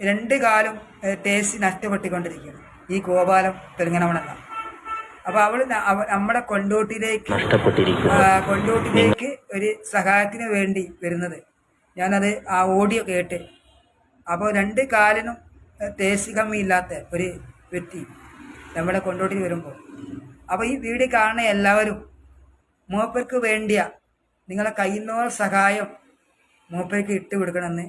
രണ്ട് കാലും ടേസ്റ്റ് നഷ്ടപ്പെട്ടുകൊണ്ടിരിക്കുകയാണ് ഈ ഗോപാലം തെലുങ്കനമണല്ല അപ്പൊ അവൾ നമ്മുടെ കൊണ്ടോട്ടിലേക്ക് കൊണ്ടോട്ടിലേക്ക് ഒരു സഹായത്തിന് വേണ്ടി വരുന്നത്. ഞാനത് ആ ഓഡിയോ കേട്ട് അപ്പോൾ രണ്ട് കാലിനും തേശി കമ്മിയില്ലാത്ത ഒരു വ്യക്തി നമ്മുടെ കൊണ്ടോട്ടിൽ വരുമ്പോൾ അപ്പോൾ ഈ വീട് കാണുന്ന എല്ലാവരും മൂപ്പർക്ക് വേണ്ടിയ നിങ്ങളെ കയ്യുന്നോ സഹായം മൂപ്പർക്ക് ഇട്ട് കൊടുക്കണമെന്ന്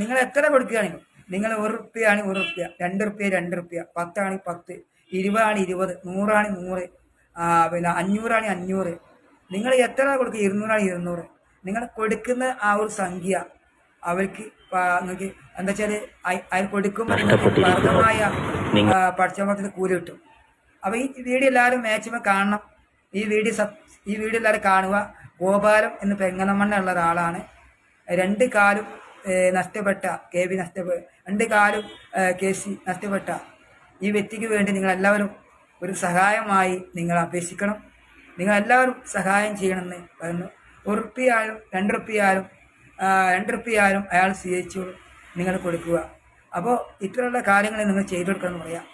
നിങ്ങൾ എത്ര കൊടുക്കുകയാണെങ്കിലും നിങ്ങൾ ഒരു റുപ്യാണ് ഒരു റുപ്യ രണ്ട് റുപ്യ രണ്ട് റുപ്യ പത്താണെങ്കിൽ പത്ത് ഇരുപതാണ് ഇരുപത് നൂറാണ് നൂറ് പിന്നെ അഞ്ഞൂറാണ് അഞ്ഞൂറ്. നിങ്ങൾ എത്ര കൊടുക്കുക ഇരുന്നൂറാണ് ഇരുന്നൂറ്. നിങ്ങൾ കൊടുക്കുന്ന ആ ഒരു സംഖ്യ അവർക്ക് നോക്കി എന്താ വെച്ചാൽ അയാൾ കൊടുക്കുമ്പോൾ. വർദ്ധമായ പഠിച്ചമത്തിന് കൂലി കിട്ടും. അപ്പോൾ ഈ വീഡിയോ എല്ലാവരും മാക്സിമം കാണണം. ഈ വീഡിയോ സബ് ഈ വീഡിയോ എല്ലാവരും കാണുക. ഗോപാലം എന്ന് പെങ്ങനമണ്ണ ഉള്ള ഒരാളാണ്. രണ്ട് കാലും നഷ്ടപ്പെട്ട കെ വി നഷ്ടപ്പെട്ട രണ്ട് കാലും കെ സി നഷ്ടപ്പെട്ട ഈ വ്യക്തിക്ക് വേണ്ടി നിങ്ങൾ എല്ലാവരും ഒരു സഹായമായി നിങ്ങൾ അപേക്ഷിക്കണം. നിങ്ങൾ എല്ലാവരും സഹായം ചെയ്യണമെന്ന് പറഞ്ഞു ഒരു റുപ്യയായാലും രണ്ട് റുപ്യയായാലും ആ, രണ്ട് റുപ്യയായാലും അയാൾ സ്വീകരിച്ചോളും നിങ്ങൾ കൊടുക്കുക. അപ്പോൾ ഇത്തരമുള്ള കാര്യങ്ങൾ നിങ്ങൾ ചെയ്തു കൊടുക്കണമെന്ന് പറയാം.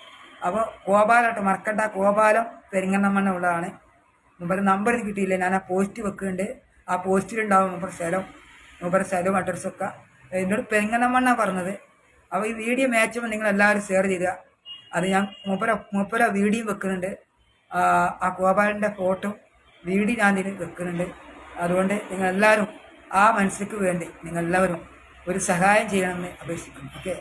അപ്പോൾ ഗോപാലോട്ട് മറക്കണ്ട. ഗോപാലം പെരിങ്ങണ്ണമ്മണ്ണ ഉള്ളതാണ്. മുമ്പ് നമ്പർ കിട്ടിയില്ല. ഞാൻ ആ പോസ്റ്റ് വെക്കുന്നുണ്ട്. ആ പോസ്റ്റിലുണ്ടാവും മുമ്പ് സ്ഥലം മുമ്പ് സ്ഥലവും അഡ്രസ്സൊക്കെ എന്നോട് പെങ്ങനമ്മണ്ണ പറഞ്ഞത്. അപ്പോൾ ഈ വീഡിയോ മാച്ചുമ്പോൾ നിങ്ങൾ എല്ലാവരും ഷെയർ ചെയ്യുക അത് ഞാൻ മൂപ്പര മൂപ്പര വീഡിയോ വെക്കുന്നുണ്ട്. ആ, ഗോപാലന്റെ ഫോട്ടോ വീഡിയോ ഞാൻ ഇതിൽ വെക്കുന്നുണ്ട്. അതുകൊണ്ട് നിങ്ങൾ എല്ലാവരും ആ മനസ്സിലേക്ക് വേണ്ടി നിങ്ങൾ എല്ലാവരും ഒരു സഹായം ചെയ്യണമെന്ന് അപേക്ഷിക്കുന്നു. ഓക്കെ